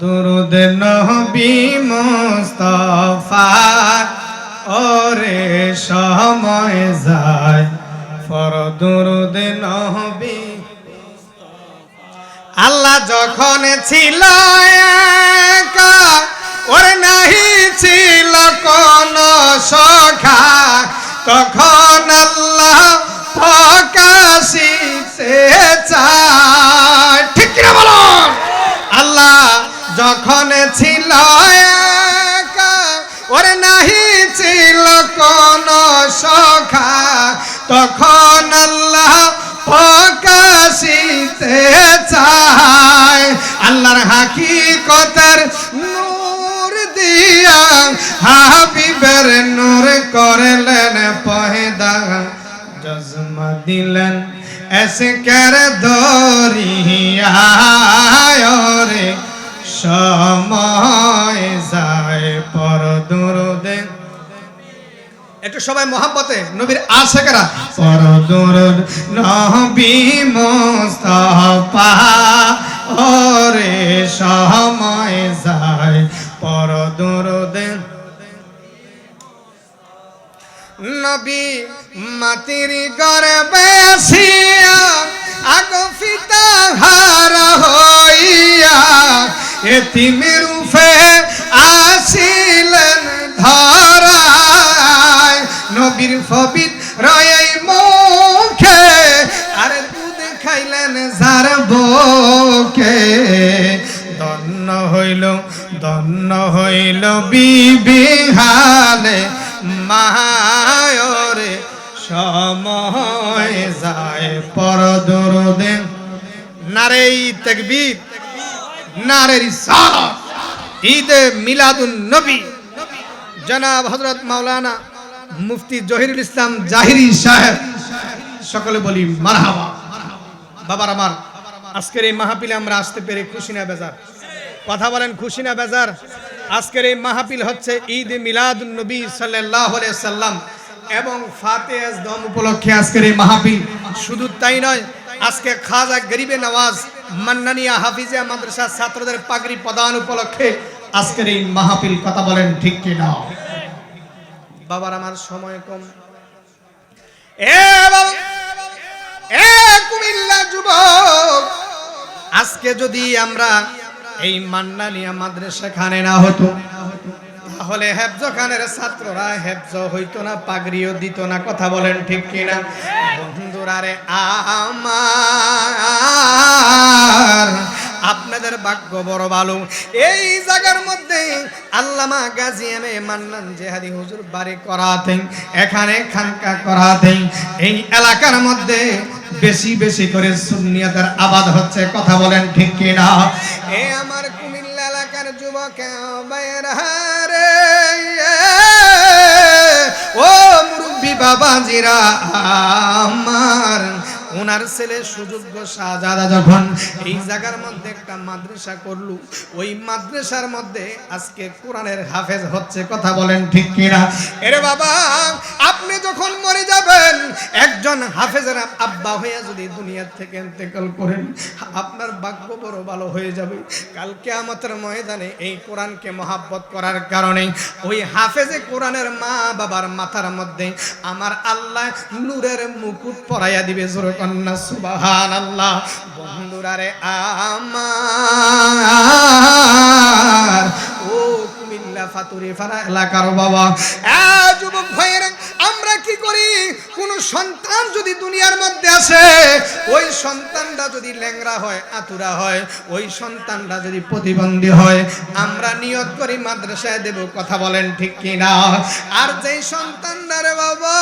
দুরুদ নবী মুস্তফা, ওরে সময় যায়। ফর দুরুদ নবী আল্লাহ যখন ছিল ওর নাহি ছিল কোন সখা। তখন সখা, তখন আল্লাহ প্রকাশিতে চায়। আল্লাহর হাকিকতের নূর দিয়া হাবিবের নূর করলেন পয়দা। জজমা দিলেন এসে কের দরিয়া রে সময় যায় পর দুরুদে একটু সবাই মোহাম্মতে নবীর আশেকেরা পর দুরুদ নবী মুস্তাফা, ওরে সময় যায়। পর নবী মাতির গর্বে আসিয়া আগ ফিতা হইয়া, এতিমের উফে আসিলেন ধরায় নবীর ফবিত রয়াই মুখে, আর দুধ খাইলেন যার বুকে দন্ন হইল দন্ন হইল বিবিহালে মায়রে সময় যায় পর দরদে। নারে তকবীর, নারে রিসালাত, ঈদে মিলাদুন নবী। জনাব হযরত মাওলানা মুফতি জহিরুল ইসলাম জাহিরি সাহেব। সকলে বলি মারহাবা। বাবার আমার, আজকের এই মাহফিলে আমরা আসতে পেরে খুশি না বেজার। কথা বলেন খুশি না বেজার? আজকের এই মাহফিল হচ্ছে ঈদ মিলাদুন নবী আলাইহি সাল্লাম এবং ফাতেহ দম উপলক্ষে আজকের এই মাহফিল। শুধু তাই নয়, আজকে খাজা গরিবে নওয়াজ, মান্নানিয়া হাফিজিয়া মাদ্রাসা ছাত্রদের পাগড়ি প্রদান উপলক্ষে আজকের এই মাহফিল, কথা বলেন ঠিক কি না বাবার আমার সময় কম। কুমিল্লা যুবক, আজকে যদি আমরা এই মান্নানিয়া মাদ্রাসা খানে না হতো, তাহলে হেফজ খানের ছাত্ররা হেফজ হইতো না, পাগড়িও দিত না, কথা বলেন ঠিক কিনা? বন্ধুরা রে, আমার আপনাদের ভাগ্য বড় ভালো। এই জায়গার মধ্যে আল্লামা গাজী এম মান্নান জেহাদি হুজুর বাড়ি করাতেন, এখানে খানকা করাতেন। এই এলাকার মধ্যে বেশি বেশি করে সুন্নিয়তের আবাদ হচ্ছে, কথা বলেন ঠিক কিনা? এ আমার কুমিল্লা এলাকার যুবক রে ও মুরব্বী বাবাজিরা, আমার ওনার ছেলে সুযোগ্য শাহজাদা যখন এই জায়গার মধ্যে একটা মাদ্রাসা করলু, ওই মাদ্রাসার মধ্যে আজকে কোরআনের হাফেজ হচ্ছে, কথা বলেন ঠিক কিনা? এরে বাবা আপনি যখন মরে যাবেন, একজন হাফেজের আব্বা হয়ে যদি দুনিয়ার থেকে ইন্তেকাল করেন, আপনার ভাগ্য বড় ভালো হয়ে যাবে। কালকে আমাদের ময়দানে এই কোরআনকে মহাব্বত করার কারণে ওই হাফেজে কোরআনের মা বাবার মাথার মধ্যে আমার আল্লাহ নূরের মুকুট পরাইয়া দিবে, জোর কন্যা সুবাহান আল্লাহ বন্ধুরা রে আমার, ও কুমিল্লা ফাতুরি ফারা এলাকার বাবা যুবক ভাইয়েরা করি, কোন সন্তান যদি দুনিয়ার মধ্যে আসে, ওই সন্তানটা যদি ল্যাংরা হয়, আতুরা হয়, ওই সন্তানটা যদি প্রতিবন্ধী হয়, আমরা নিয়ত করি মাদ্রাসায় দেব, কথা বলেন ঠিক কিনা? আর যেই সন্তানটা রে বাবা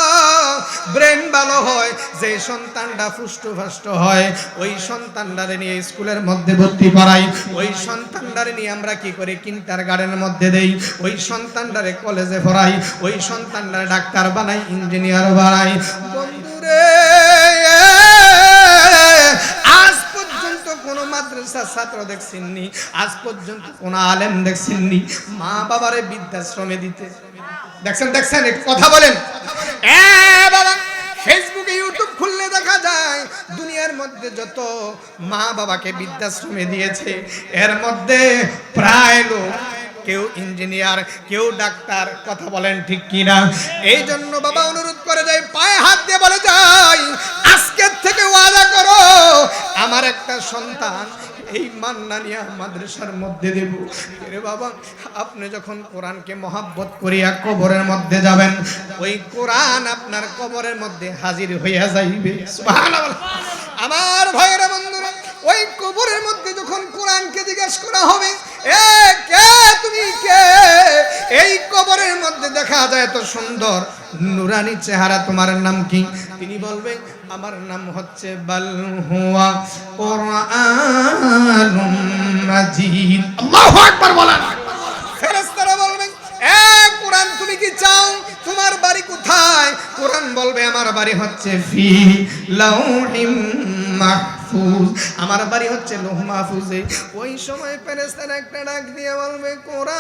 ব্রেন ভালো হয় যে সন্তানটা ফুষ্ট হয়, ওই সন্তানটারে নিয়ে স্কুলের মধ্যে ভর্তি করাই, ওই সন্তানটারে নিয়ে আমরা কি করি কিন্টার গার্ডেনের মধ্যে দেই, ওই সন্তানটারে কলেজে পড়াই, ওই সন্তানটারে ডাক্তার বানাই ইঞ্জিনিয়ার কোন মাদ্রাসার ছাত্র দেখছেননি, আজ পর্যন্ত কোন আলেম দেখছেননি, মা বাবারে বৃদ্ধাশ্রমে দিতে। দেখছেন দেখছেন কথা বলেন। ফেসবুকে ইউটিউব খুললে দেখা যায়, দুনিয়ার মধ্যে যত মা বাবাকে বৃদ্ধাশ্রমে দিয়েছে, এর মধ্যে প্রায় লোক কেউ ইঞ্জিনিয়ার, কেউ ডাক্তার, কথা বলেন ঠিক কিনা? এই জন্য বাবা অনুরোধ করে যায়, পায়ে হাত দিয়ে বলে, যাই, আজকের থেকে ওয়াদা করো, আমার একটা সন্তান এই মান্নানিয়া মাদ্রাসার মধ্যে দেব। রে বাবা, আপনি যখন কোরআনকে মহাব্বত করিয়া কবরের মধ্যে যাবেন, ওই কোরআন আপনার কবরের মধ্যে হাজির হইয়া যাইবে। আমার ভাইয়েরা বন্ধুরা ওই কবরের মধ্যে যখন কোরআনকে জিজ্ঞেস করা হবে এ কে তুমি? কে? এই কবরের মধ্যে দেখা যায় এত সুন্দর নুরানি চেহারা। তোমার নাম কি? তিনি বলবেন আমার নাম হচ্ছে বাল হুয়া কোরআনুম মাজিদ। আল্লাহু আকবার বলেন। ফেরেশতারা বলবেন এ কোরআন তুমি কি চাও? তোমার বাড়ি কোথায়? কোরআন বলবে আমার বাড়ি হচ্ছে ফি লাউহিম মাহফুজ। আমার বাড়ি হচ্ছে লোহ মাহফুজে। ওই সময় ফেরেস্তার একটা ডাক দিয়ে বলবে, কোরআন,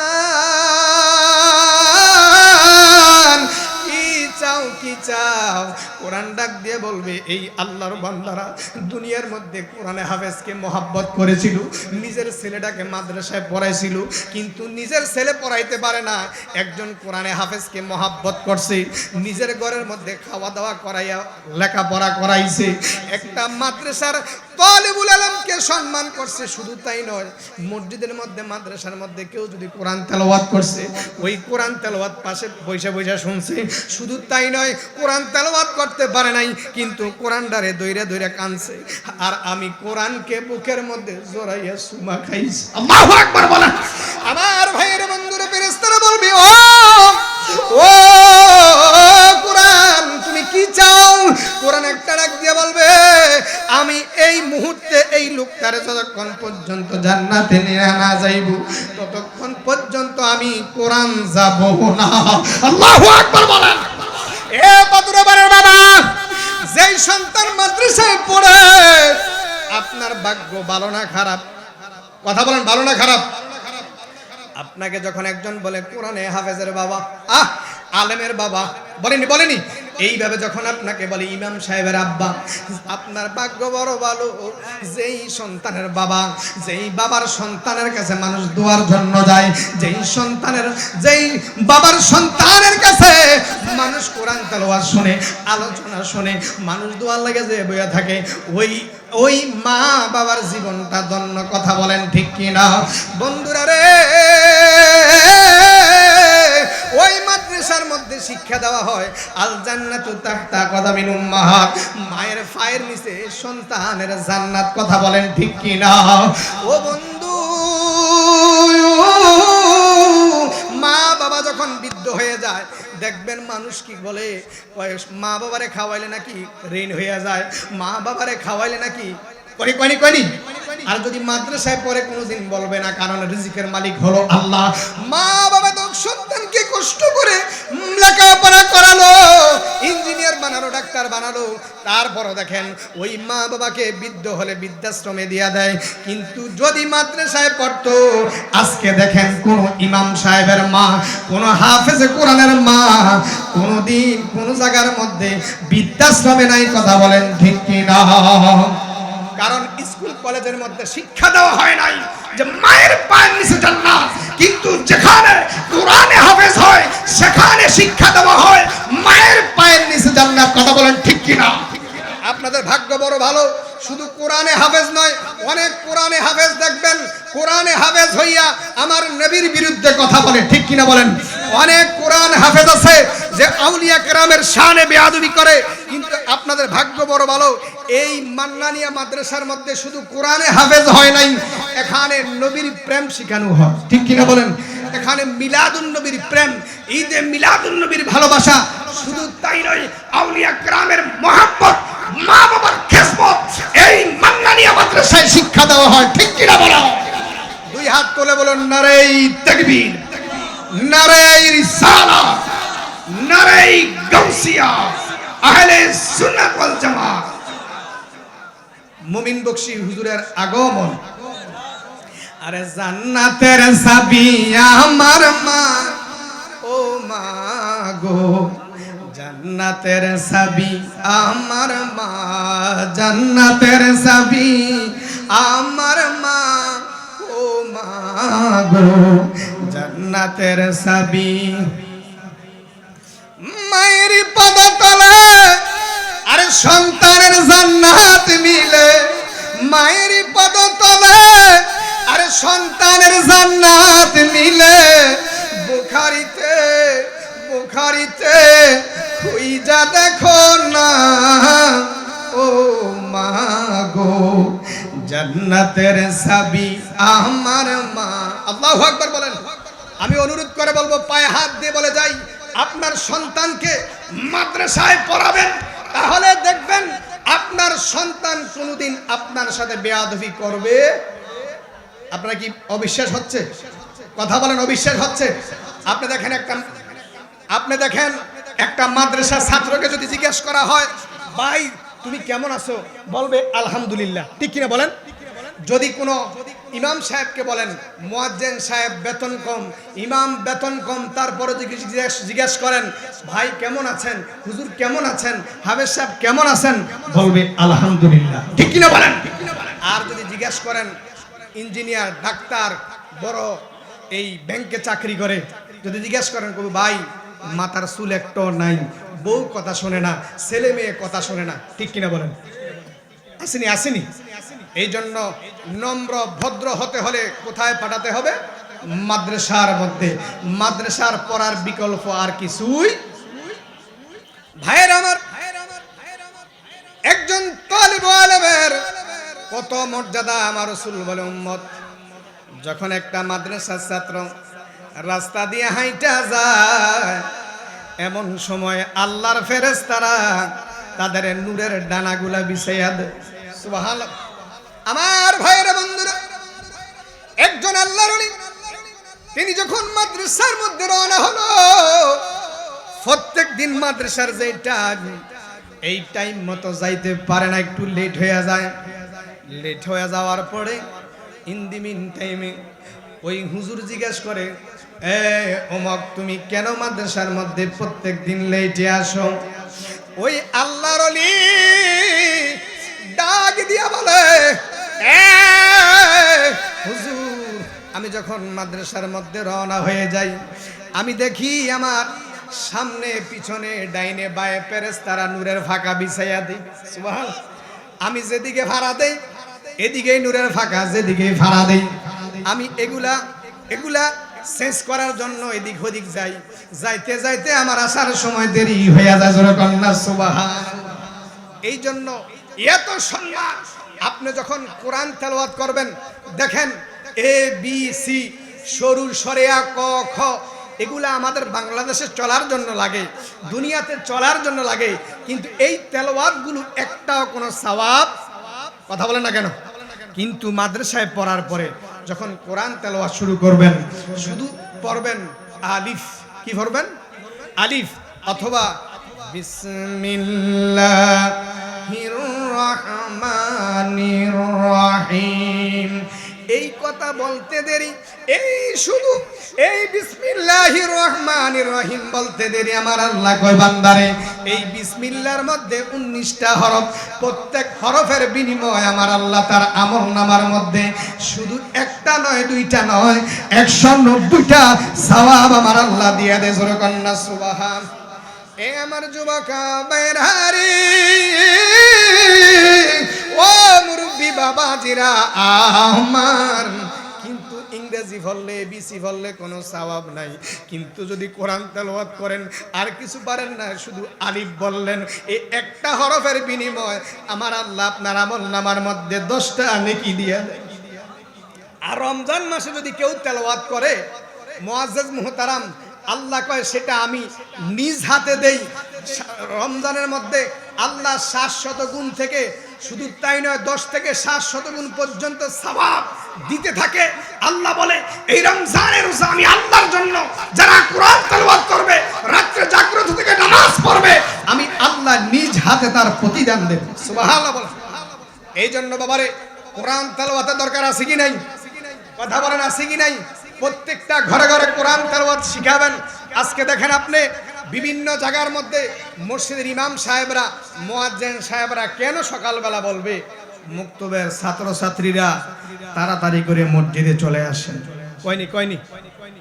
কি চাও কি চাও? কোরআন ডাক দিয়ে বলবে, এই আল্লাহর বান্দারা দুনিয়ার মধ্যে কোরআনে হাফেজকে মহাব্বত করেছিল, নিজের ছেলেটাকে মাদ্রাসায় পড়াইছিল, কিন্তু নিজের ছেলে পড়াইতে পারে না। একজন কোরআনে হাফেজকে মহাব্বত করছে, নিজের ঘরের মধ্যে খাওয়া দাওয়া করাইয়া লেখাপড়া করাইছে। একটা মাদ্রাসার তলিবুল আলমকে সম্মান করছে, শুধু তাই নয়, মসজিদের মধ্যে, মাদ্রাসার মধ্যে কেউ যদি কোরআন তেলাওয়াত করছে, ওই কোরআন তেলাওয়াত পাশে বসে বসে শুনছে, শুধু তাই নয়, কোরআন তেলাওয়াত করতে পারে নাই, কিন্তু কোরআন ডারে দইরা দইরা কানছে, আর আমি কোরআনকে বুকের মধ্যে জোরাইয়া সুমা খাইছি। আমার ভাইয়ের বন্ধুরা ফেরেশতারা বলবি, ও ও কোরআন একটা ডাক দিয়ে বলবে, আমি এই মুহূর্তে এই লোকটারে যতক্ষণ পর্যন্ত জান্নাতে নিয়ে না যাইব, ততক্ষণ পর্যন্ত আমি কোরআন যাব না। আল্লাহু আকবার বলেন। এ পাতুরাবারের বাবা, যেই সন্তান মাদ্রাসায় পড়ে, আপনার ভাগ্য ভালো না খারাপ? কথা বলেন, ভালো না খারাপ? আপনাকে যখন একজন বলে, কোরআনে হাফেজের বাবা, আহ, আলেমের বাবা, বলেনি বলেনি? এইভাবে যখন আপনাকে বলে ইমাম সাহেবের আব্বা, আপনার ভাগ্য বড় ভালো, যেই সন্তানের বাবা, যেই বাবার সন্তানের কাছে মানুষ দোয়ার জন্য যায়, যেই সন্তানের, যেই বাবার সন্তানের কাছে মানুষ কোরআন তেলাওয়াত শুনে, আলোচনা শুনে, মানুষ দোয়ার লাগে যে বইয়া থাকে, ওই ওই মা বাবার জীবনটা দন্য কথা বলেন ঠিক কিনা? বন্ধুরা রে! ওই মাদ্রাসার মধ্যে শিক্ষা দেওয়া হয় আল জান্নাতু তাহতা কদামিন উম্মাহাত। মায়ের পায়ের নিচে সন্তানের জান্নাত কথা বলেন ঠিক কিনা? ও বন্ধু, মা বাবা যখন বৃদ্ধ হয়ে যায়, দেখবেন মানুষ কি বলে মা বাবারে খাওয়াইলে নাকি ঋণ হয়ে যায়? মা বাবারে খাওয়াইলে নাকি, করি আর যদি মাদ্রাসায় পরে কোনোদিন বলবে না, কারণ রিজিকের মালিক হলো আল্লাহ। মা বাবা কষ্ট করে লেখাপড়া করালো, ইঞ্জিনিয়ার বানালো, ডাক্তার বানালো। তারপরও দেখেন, ওই মা বাবাকে বৃদ্ধ হলে বৃদ্ধাশ্রমে দিয়া দেয়। কিন্তু যদি মাদ্রাসায় পড়তো, আজকে দেখেন কোন ইমাম সাহেবের মা, কোন হাফেজে কোরআনের মা, কোনদিন কোন জায়গার মধ্যে বৃদ্ধাশ্রমে নাই, কথা বলেন ঠিক কি না কারণ স্কুল কলেজের মধ্যে শিক্ষা দেওয়া হয় নাই যে মায়ের পায়ের নিচে জান্নাত। কিন্তু যেখানে কোরআনে হাফেজ হয়, সেখানে শিক্ষা দেওয়া হয়, মায়ের পায়ের নিচে জান্নাত। কথা বলেন ঠিক কি কিনা? আপনাদের ভাগ্য বড় ভালো, শুধু কোরআনে হাফেজ নয়, অনেক কোরআনে হাফেজ দেখবেন। কোরআনে হাফেজ হইয়া আমার নবীর বিরুদ্ধে কথা বলে, ঠিক কিনা বলেন? অনেক কোরআন হাফেজ আছে যে আউলিয়া কেরামের শানে বেয়াদবি করে, কিন্তু আপনাদের ভাগ্য বড় ভালো, এই মান্নানিয়া মাদ্রাসার মধ্যে শুধু কোরআনে হাফেজ হয় নাই, এখানে নবীর প্রেম শিখানো হয়। ঠিক কিনা বলেন? এখানে মিলাদুন নবীর প্রেম, ঈদে মিলাদুন নবীর ভালোবাসা, শুধু তাই নয়, আউলিয়া গ্রামের মহাব্বত মা বাবার খেসমত, এই মান্নানিয়া মাদ্রাসায় শিক্ষা দেওয়া হয়। ঠিক কিনা বলো দুই হাত তুলে বলুন নারেই তাকবীর নারেই রিসালাত। নারেই গাউসিয়া, আহলে সুন্নাত ওয়াল জামাত। মুমিন বকশি হুজুরের আগমন। আরে জান্নাতের চাবি আমার মা, ও মা গো। জান জান্নাতের সাবি আমার মা, জান্নাতের সাবি আমার মা, ও মা গো। জান্নাতের সাবি মায়ের পদতলে আর সন্তানের জান্নাত মিলে মায়ের পদতলে আর সন্তানের জান্নাত মিলে বুখারিতে বুখারিতে খুইজা দেখো না। ও মা গো, জান্নাতের সাবি আমার মা। আল্লাহু আকবার বলেন। আমি অনুরোধ করে বলব, পায়ে হাত দিয়ে বলে যাই। আপনার সন্তানকে মাদ্রাসায় পড়াবেন, তাহলে দেখবেন আপনার সন্তান কোনোদিন আপনার সাথে বেয়াদবি করবে। আপনার কি অবিশ্বাস হচ্ছে? কথা বলেন, অবিশ্বাস হচ্ছে? আপনি দেখেন একটা, আপনি দেখেন একটা মাদ্রাসার ছাত্রকে যদি জিজ্ঞেস করা হয়, ভাই, তুমি কেমন আছো? বলবে, আলহামদুলিল্লাহ। ঠিক কিনা বলেন? যদি কোনো ইমাম সাহেবকে বলেন মোয়াজ্জেন সাহেব বেতন কম ইমাম বেতন কম তারপরে জিজ্ঞেস করেন ভাই কেমন আছেন? হুজুর কেমন আছেন? হাবেজ সাহেব কেমন আছেন? বলবে আলহামদুলিল্লাহ। ঠিক কিনা বলেন? আর যদি জিজ্ঞেস করেন ইঞ্জিনিয়ার ডাক্তার বড় এই ব্যাংকে চাকরি করে? যদি জিজ্ঞেস করেন কবি ভাই মাথার চুল একটাও নাই বউ কথা শোনে না ছেলে মেয়ে কথা শোনে না। ঠিক কিনা বলেন? আসেনি আসেনি? এই জন্য নম্র, ভদ্র হতে হলে কোথায় পাঠাতে হবে? মাদ্রাসার মধ্যে। মাদ্রাসার পড়ার বিকল্প আর কিছুই ভাইয়ের আমার। একজন তালিব আলমের কত মর্যাদা আমার রসুল বলে উম্মত। যখন একটা মাদ্রাসার ছাত্র রাস্তা দিয়ে হাইটা যায়, এমন সময় আল্লাহর ফেরেশতারা তাদের নূরের ডানাগুলা বিছাইয়া দেয়। আমার ভাইয়ের বন্ধুরা একজন আল্লাহর তিনি যখন মাদ্রাসার মধ্যে রওনা হলো প্রত্যেক দিন মাদ্রাসার যে টাইম এই টাইম মতো যাইতে পারে না একটু লেট হয়ে যায়। লেট হয়ে যাওয়ার পরে ইন মিন টাইমে ওই হুজুর জিজ্ঞেস করে এ অমক তুমি কেন মাদ্রাসার মধ্যে প্রত্যেক দিন লেটে আসো? ওই আল্লাহর ডাক দিয়া বলে "এ, হুজুর, আমি যখন মাদ্রাসার মধ্যে রওনা হয়ে যাই, আমি দেখি আমার সামনে, পিছনে, ডাইনে, বায়ে পেরেস তারা নূরের ফাঁকা বিছাইয়া দিই আমি যেদিকে ভাড়া দেই, এদিকেই নূরের ফাঁকা যেদিকে ভাড়া দেই। আমি এগুলা এগুলা শেষ করার জন্য এদিক ওদিক যাই। যাইতে যাইতে আমার আসার সময় দেরি হয়ে যায় কন্যা সুবহান। এই জন্য এত সম্মান আপনি যখন কোরআন তেলাওয়াত করবেন, দেখেন এ বি সি সরু, সরেয়া, ক, খ, এগুলো আমাদের বাংলাদেশে চলার জন্য লাগে, দুনিয়াতে চলার জন্য লাগে, কিন্তু এই তেলাওয়াতগুলো একটাও কোনো সওয়াব, কথা বলেন না কেন? কিন্তু মাদ্রাসায় পড়ার পরে যখন কোরআন তেলাওয়াত শুরু করবেন, শুধু পড়বেন আলিফ, কি পড়বেন? আলিফ, অথবা বিসমিল্লাহির রহমানির এই কথা বলতে দেরি। এই শুধু এই বিসমিল্লাহির রহমানির রহিম বলতে দেরি আমার আল্লাহ কয় বান্দারে। এই বিসমিল্লার মধ্যে উনিশটা হরফ। প্রত্যেক হরফের বিনিময় আমার আল্লাহ তার আমল নামার মধ্যে শুধু একটা নয়, দুইটা নয়, একশো নব্বইটা সওয়াব আমার আল্লাহ দিয়ে দে জোরে কন্যা সুবাহান। এ আমার যুবক বেরহারি ও মুরব্বী বাবাজিরা, আমার। কিন্তু ইংরেজি ফললে বিসি ফললে কোনো সওয়াব নাই। কিন্তু যদি কোরআন তেলাওয়াত করেন, আর কিছু পারেন না, শুধু আলিফ বললেন। এই একটা হরফের বিনিময় আমার আল্লাহ আপনার আমল নামার মধ্যে দশটা নেকি দিয়ে। আর রমজান মাসে যদি কেউ তেলাওয়াত করে, মুআজ্জাজ মুহতারাম আল্লাহ কয়, সেটা আমি নিজ হাতে দেই। রমজানের মধ্যে আল্লাহ সাত শত গুণ থেকে শুধু তাই নয়, দশ থেকে সাত শত গুণ পর্যন্ত সবাব দিতে থাকে। আল্লাহ বলে, এই রমজানের আমি আল্লাহর জন্য, যারা কোরআন তেলাওয়াত করবে, রাত্রে জাগ্রত থেকে নামাজ পড়বে, আমি আল্লাহ নিজ হাতে তার প্রতিদান দেব। সুবহানাল্লাহ বলে। এই জন্য বাবারে, কোরআন তেলাওয়াতের দরকার আছে কি নাই? কথা বলেন, আছে কি নাই? প্রত্যেকটা ঘরে ঘরে কোরআন তেলাওয়াত শিখাবেন। আজকে দেখেন আপনি বিভিন্ন জায়গার মধ্যে মসজিদের ইমাম সাহেবরা, মোয়াজ্জেন সাহেবরা কেন সকালবেলা বলবে? মুক্তবের ছাত্রছাত্রীরা তাড়াতাড়ি করে মসজিদে চলে আসেন। কয়নি কয়নি?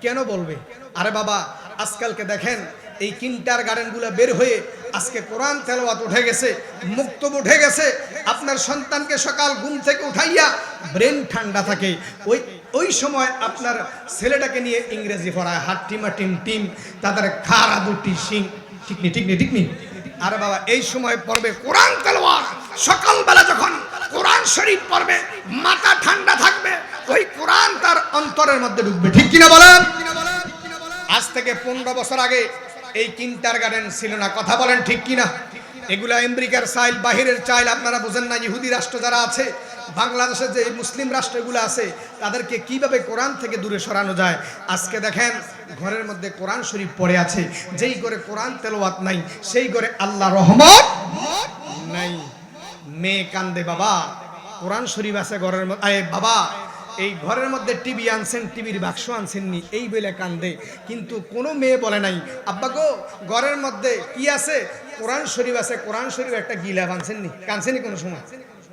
কেন বলবে? আরে বাবা, আজকালকে দেখেন এই কিন্টার গার্ডেনগুলো বের হয়ে আজকে কোরআন তেলাওয়াত উঠে গেছে, মুক্তব উঠে গেছে। আপনার সন্তানকে সকাল ঘুম থেকে উঠাইয়া ব্রেন ঠান্ডা থাকে। ওই ওই সময় আপনার ছেলেটাকে নিয়ে ইংরেজি পড়ায় হাট্টিমা টিম টিম, তাদের খারা দুটি সিং ঠিক নি ঠিক নি, ঠিক আরে বাবা, এই সময় পড়বে কোরআন তেলাওয়াত। সকালবেলা যখন কোরআন শরীফ পড়বে, মাথা ঠান্ডা থাকবে, ওই কোরআন তার অন্তরের মধ্যে ঢুকবে। ঠিক কিনা বলেন? আজ থেকে পনেরো বছর আগে এই কিন্টার গার্ডেন ছিল না। কথা বলেন ঠিক কিনা? এগুলা আমেরিকার চাইল, বাহিরের চাইল, আপনারা বোঝেন না, ইহুদি রাষ্ট্র যারা আছে বাংলাদেশের যে মুসলিম রাষ্ট্রগুলো আছে, তাদেরকে কীভাবে কোরআন থেকে দূরে সরানো যায়? আজকে দেখেন, ঘরের মধ্যে কোরআন শরীফ পড়ে আছে। যেই ঘরে কোরআন তেলাওয়াত নাই, সেই ঘরে আল্লাহ রহমত নাই। মেয়ে কান্দে, বাবা। কোরআন শরীফ আছে ঘরের মধ্যে বাবা এই ঘরের মধ্যে টিভি আনছেন, টিভির বাক্স আনছেননি, এই বলে কান্দে। কিন্তু কোনো মেয়ে বলে নাই, আব্বা গো, ঘরের মধ্যে কি আছে? কোরআন শরীফ আছে, কোরআন শরীফ একটা গিলা আনছেননি? কানছেনি কোনো সময়?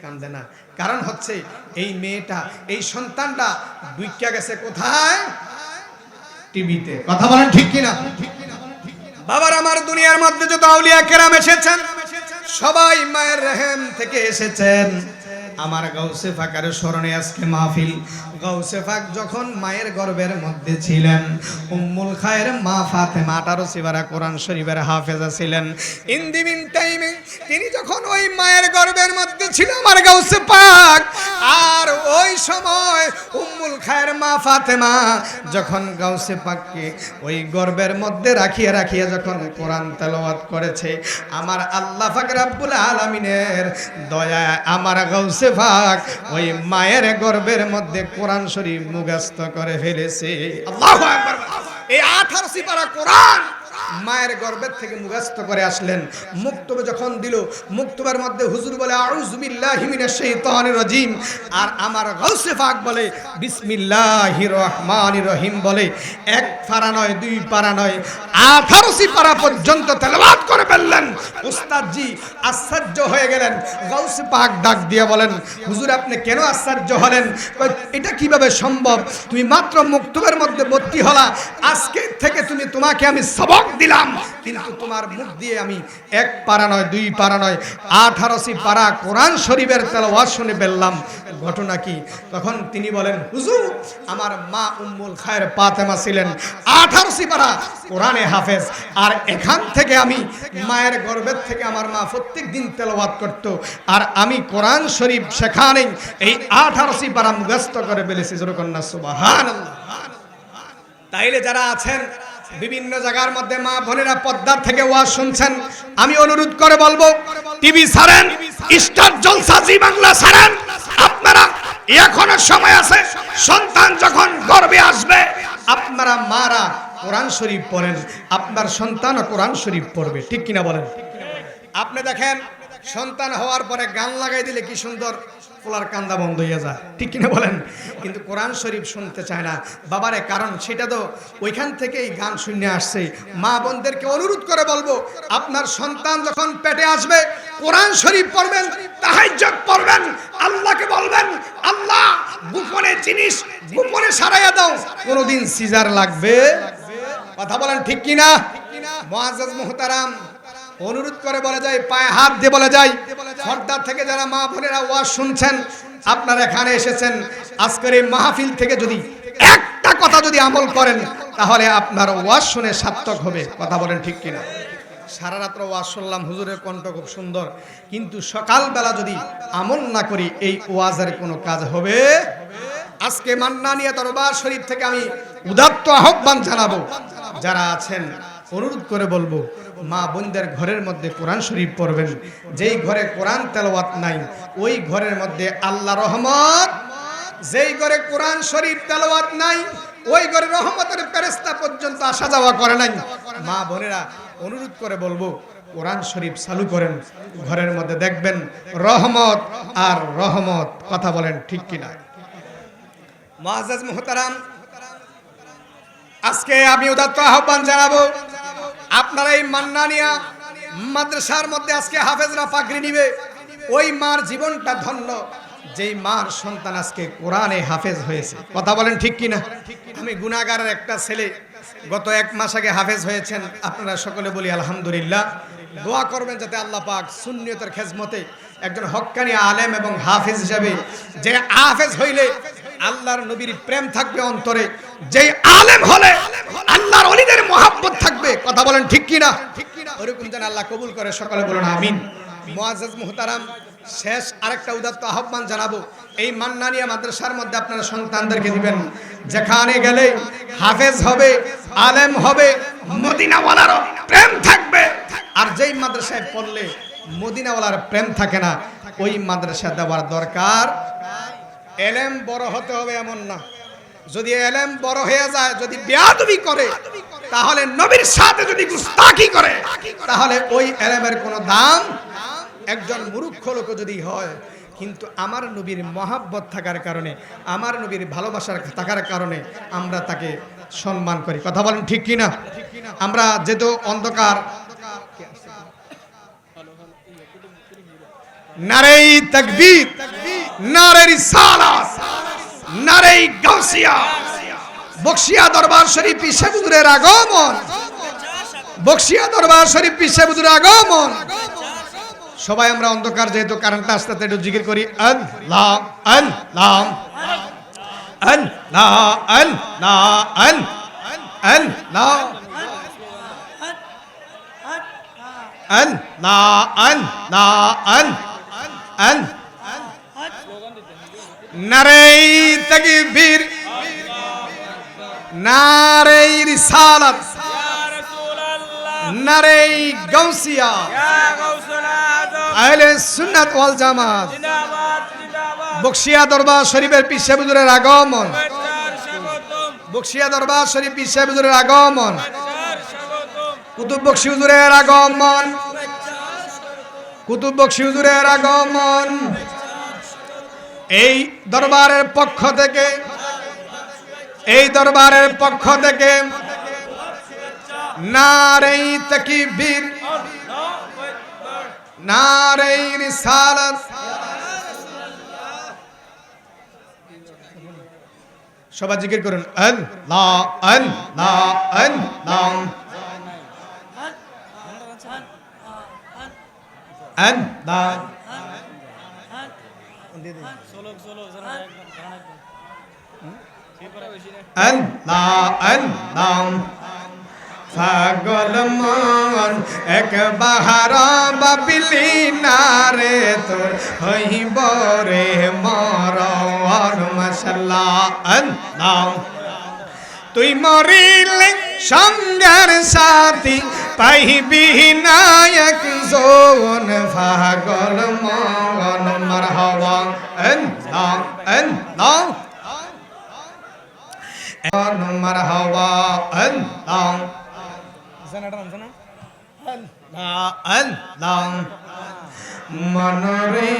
কান্দে না। কারণ হচ্ছে, এই মেয়েটা, এই সন্তানটা দুইটা গেছে কোথায়? টিভিতে। কথা বলেন ঠিক কিনা? বাবার আমার দুনিয়ার মধ্যে যত আউলিয়া কেরাম এসেছেন, সবাই মায়ের রেহেম থেকে এসেছেন। আমার গাউসে ফাকারে স্মরণে আজকে মাহফিল। গাউসে ফাক যখন মায়ের গর্ভের মধ্যে ছিলেন, উম্মুল খায়ের মা ফাতেমা আঠারো সিবারা কোরআন শরীফের হাফেজা ছিলেন। ইন দি মিন টাইমে তিনি যখন ওই মায়ের গর্ভের মধ্যে ছিল, আমার গাউসে পাক আর ওই সময় উম্মুল খায়ের মা ফাতেমা যখন গাউসে পাককে ওই গর্ভের মধ্যে রাখিয়া রাখিয়া যখন কোরআন তেলাওয়াত করেছে, আমার আল্লাহ পাক রাব্বুল আলামিনের দয়া আমার গাউসে পাক ওই মায়ের গর্ভের মধ্যে কোরআন শরীফ মুগাস্ত করে ফেলেছে। আল্লাহু এই 18 সিপারা কোরআন মায়ের গর্বের থেকে মুখস্থ করে আসলেন। মুক্তবে যখন দিল মুক্তবের মধ্যে হুজুর বলে রাজিম। আর আমার গাউসে পাক বলে বিসমিল্লাহির রহমানির রহিম বলে, এক পারা নয়, দুই পারা নয়, আঠারোশি পারা পর্যন্ত তেলাওয়াত করে ফেললেন। উস্তাদজি আশ্চর্য হয়ে গেলেন, গাউসে পাক ডাক দিয়ে বলেন, হুজুর, আপনি কেন আশ্চর্য হলেন? এটা কীভাবে সম্ভব? তুমি মাত্র মুক্তবের মধ্যে ভর্তি হলা, আজকে থেকে তুমি তোমাকে আমি সবক দিলাম। কিন্তু তোমার মুখ দিয়ে আমি এক পারা নয়, দুই পারা নয়, আঠারোশি পারা কোরআন শরীফের তেলাওয়াত শুনে ফেললাম ঘটনা কি? তখন তিনি বলেন, হুজুর, আমার মা উম্মুল খায়ের পাতেমা ছিলেন। আঠারোশি পারা কোরআনে হাফেজ। আর এখান থেকে আমি মায়ের গর্ভের থেকে আমার মা প্রত্যেক দিন তেলাওয়াত করত। আর আমি কোরআন শরীফ সেখানেই এই আঠারোশি পারা মুখস্থ করে ফেলেছি। জোরকন্যা, সুবহানাল্লাহ। তাইলে যারা আছেন বিভিন্ন জায়গার মধ্যে মা বোনেরা পদ্মার থেকে ওয়াজ শুনছেন। আমি অনুরোধ করে বলব, টিভি ছাড়েন, স্টার জলসা জি বাংলা ছাড়েন। আপনারা, এখনও সময় আছে, সন্তান যখন গর্বে আসবে, আপনারা মারা কোরআন শরীফ পড়েন, আপনার সন্তানও কোরআন শরীফ পড়বে, ঠিক কিনা বলেন? আপনি দেখেন, সন্তান হওয়ার পরে গান লাগাই দিলে কি সুন্দর? পোলার কান্দা বন্ধ হয়ে যায়। ঠিক কিনা বলেন? কিন্তু কোরআন শরীফ শুনতে চায় না। বাবারে কারণ, সেটা তো ওইখান থেকেই গান শুনে আসছে। মা বোনদেরকে অনুরোধ করে বলব, আপনার সন্তান যখন পেটে আসবে, কোরআন শরীফ পড়বেন, তাহাজ্জুদ পড়বেন, আল্লাহকে বলবেন, আল্লাহ, গোপনে জিনিস গোপনে সারাইয়া দাও। কোনোদিন সিজার লাগবে? কথা বলেন ঠিক কিনা? মুআজ্জাজ মুহতারাম অনুরোধ করে বলে যায়, পায়ে হাত দিয়ে বলে যায় পর্দার থেকে যারা মা বোনেরা ওয়াজ শুনছেন, আপনারা এখানে এসেছেন। আজকের এই মাহফিল থেকে যদি একটা কথা যদি আমল করেন, তাহলে আপনার ওয়াজ শুনে সার্থক হবে। কথা বলেন ঠিক কিনা? সারা রাত্র ওয়াজ শুনলাম, হুজুরের কণ্ঠ খুব সুন্দর। কিন্তু সকালবেলা যদি আমল না করি, এই ওয়াজের কোনো কাজ হবে? আজকে মান্নানিয়া দরবার শরীফ থেকে আমি উদাত্ত আহ্বান জানাব। যারা আছেন, অনুরোধ করে বলব মা বোনদের ঘরের মধ্যে কোরআন শরীফ পড়বেন। যেই ঘরে কোরআন তেলাওয়াত নাই, ওই ঘরের মধ্যে আল্লাহ রহমত। যেই ঘরে কোরআন শরীফ তেলাওয়াত নাই, ওই ঘরে রহমতের ফেরেশতা পর্যন্ত আসা যাওয়া করে নাই। মা বোনেরা, অনুরোধ করে বলব, কোরআন শরীফ চালু করেন, ঘরের মধ্যে দেখবেন রহমত আর রহমত, কথা বলেন ঠিক কিনা। মহাজাজ মোহতারাম, আজকে আমি উদাত্ত আহ্বান জানাব আপনারা এই মান্নানিয়া মাদ্রাসার মধ্যে আজকে হাফেজরা পাগড়ি নিবে। ওই মার জীবনটা ধন্য, যেই মার সন্তান আজকে কোরআনে হাফেজ হয়েছে। কথা বলেন ঠিক কি না আমি গুনাগারের একটা ছেলে, গত এক মাস আগে হাফেজ হয়েছেন। আপনারা সকলে বলি আলহামদুলিল্লাহ। দোয়া করবেন যাতে আল্লাহ পাক সুন্নিয়তের খেজমতে একজন হক্কানি আলেম এবং হাফেজ হিসাবে যে হাফেজ হইলে আল্লাহর নবীর প্রেম থাকবে অন্তরে। যেই আলেম হলে আল্লাহর অলিদের মহাব্বত থাকবে। কথা বলেন ঠিক কি না ওরকম যেন আল্লাহ কবুল করে সকলে বলুন আমিন। মুআজ্জাজ মুহতারাম, শেষ আরেকটা উদাত্ত আহ্বান জানাব। এই মান্নানিয়া মাদ্রাসার মধ্যে আপনারা সন্তানদেরকে দিবেন। যেখানে গেলে হাফেজ হবে, আলেম হবে, মদিনাওয়ালারও প্রেম থাকবে। আর যেই মাদ্রাসায় পড়লে মদিনাওয়ালার প্রেম থাকে না, ওই মাদ্রাসা দেওয়ার দরকার এলেম বড় হতে হবে এমন না। যদি এলেম বড় হয়ে যায়, যদি বেয়াদবি করে, তাহলে নবীর সাথে যদি গুস্তাকি করে, তাহলে ওই এলেমের কোনো দাম? একজন মূর্খ লোক যদি হয়, কিন্তু আমার নবীর মহাব্বত থাকার কারণে, আমার নবীর ভালোবাসার থাকার কারণে আমরা তাকে সম্মান করি। কথা বলেন ঠিক কি না আমরা যেহেতু অন্ধকার নারেই তাকবীর নারে রিসালাত, নারেই গাউসিয়া। বক্সিয়া দরবার শরীফ পিসে বুদুরের আগমন, বক্সিয়া দরবার শরীফ পিসে বুদুরের আগমন। সবাই আমরা অন্ধকার, যেহেতু কারেন্টটা আসতে একটু জিকির করি, আল্লাহ লাম আল্লাহ লাম আন না আন না আন না না আন না আন নারেই বক্সিয়া দরবার শরীফের পিসে বুজুরের আগমন, বক্সিয়া দরবার শরীফ পিসে বুজুরের আগমন, কুতুব বক্সি হুজুরের আগমন কুতুব বক্সি হুজুরের আগমন। এই দরবারের পক্ষ থেকে, এই দরবারের পক্ষ থেকে নারেই তাকিবীর নারেই রিসালাত। সবাই জিকির করুন আল্লাহ আল্লাহ আল্লাহ আল্লাহ আল্লাহ আল্লাহ। পাগল মন এক বাহার বাবিলি নারে তোর হইব রে মর মশাল্লা। আল্লাহ তুই মরিলে সঙ্গের সাথী পাইবি নায়ক জোন ভাগল মগন মরহব। এন নাম এন নাম এন মরহব। এন নাম জানাটা নাম জানা? এন নাম এন মনরে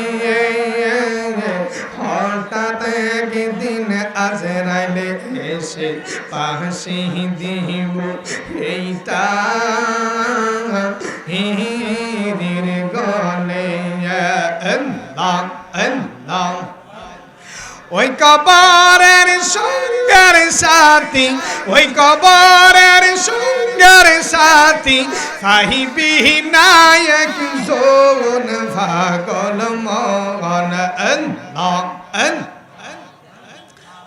হঠাৎ দিন আজ রাইলে এসে পাশে দিব এইটা হিরির গলে আল্লাহ আল্লাহ ওই কবরের সঙ্গের সাথী, ওই কবরের সঙ্গের সাথী সাহিবি নায়ক জোন ভাগল মন আল্লাহ আন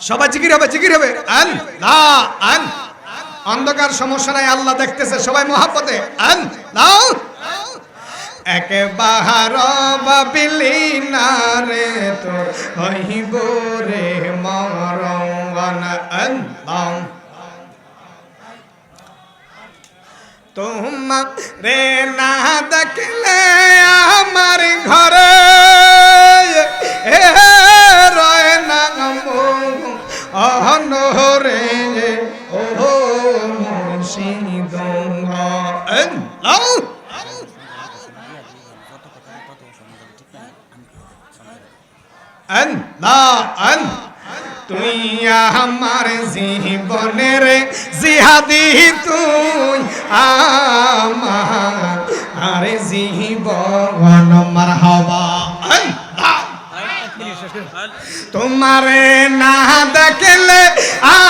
সবাই জিকির হবে জিকির হবে। আল্লাহ আন অন্ধকার সমস্যা নাই, আল্লাহ দেখতেছে, সবাই মহাপতে আল্লাহ। এক বাহার বাবিলি নারে তো হইব রে মরঙ্গন আল্লাহ। তোমা রে না দেখলে আমার ঘরে রয় না অহনরে ও মুর্শিদ আল্লাহ আল্লাহ আন। তুই আমার জীবনের জিহাদি তুই আমার আরে জীবন মারহাবা। তোমারে না দেখলে আমার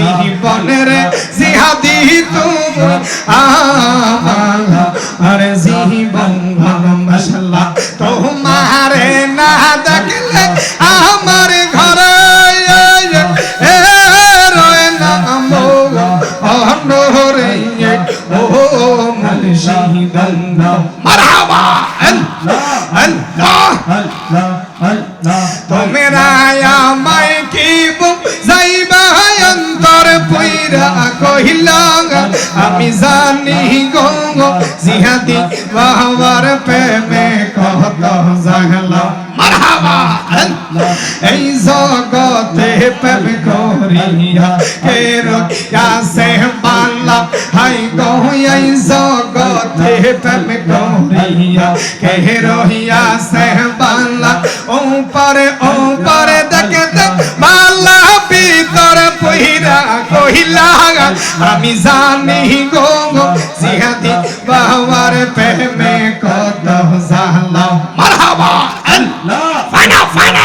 আমার করিয়া কে রইয়াছে হাই গো জগতে প্রেম করিয়া কে রইয়াছে বালা ওপারে ওপারে দেখে দেখ বালা ভিতরে পহিরা কহিলা আমি জানি গো গো জিহাদি বাবার প্রেমে কত জালা মারহাবা। ফানা ফানা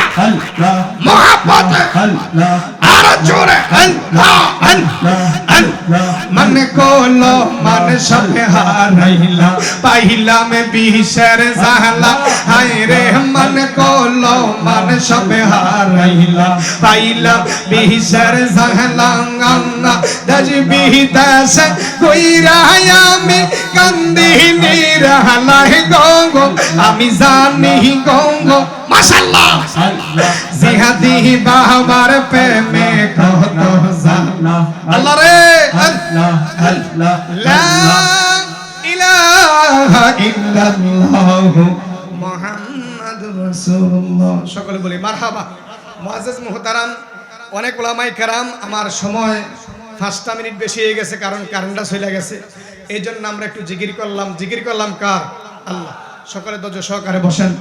মোহাম্মত আর আল্লাহ। আল্লাহ মন কোলো মন সব হারাইলা পাইলাম বিশের জাহলা। হায় রে মন কোলো মন সব হারাইলা পাইলাম বিশের জাহলা গাঙ্গা দজ বিহিতাস কইরা আমি কান্দি নিরহলা গঙ্গো আমি জানি গঙ্গো মাশাআল্লাহ জিহাদি বাবার প্রেমে কত জানা। আল্লাহ রে। লা ইলাহা ইল্লাল্লাহ মুহাম্মাদুর রাসূলুল্লাহ। সকলে বলি মারহাবা। মুআজ্জাজ মুহতারাম অনেক ওলামাই কারাম আমার সময় পাঁচটা মিনিট বেশি হয়ে গেছে কারণ কারেন্টটা চলে গেছে। এই জন্য আমরা একটু জিকির করলাম। জিকির করলাম কার? আল্লাহ। সকলে দজ সহকারে বসেন।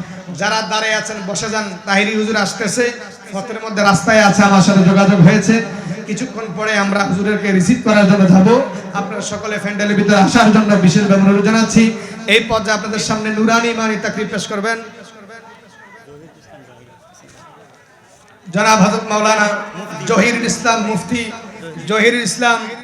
যারা দাঁড়িয়ে আছেন, বসে যান। তাহিরি হুজুর আসতেছে। পথের মধ্যে রাস্তায় আছে, আমার সাথে যোগাযোগ হয়েছে। কিছুক্ষণ পরে আমরা হুজুরকে রিসিভ করার জন্য যাব। আপনারা সকলে ফ্যান্ডেলের ভিতরে আসার জন্য বিশেষভাবে অনুরোধ জানাচ্ছি। এই পর্যায়ে আপনাদের সামনে নুরানি মানি তাকরির পেশ করবেন। জনাব হযরত মাওলানা জহির ইসলাম মুফতি জহির ইসলাম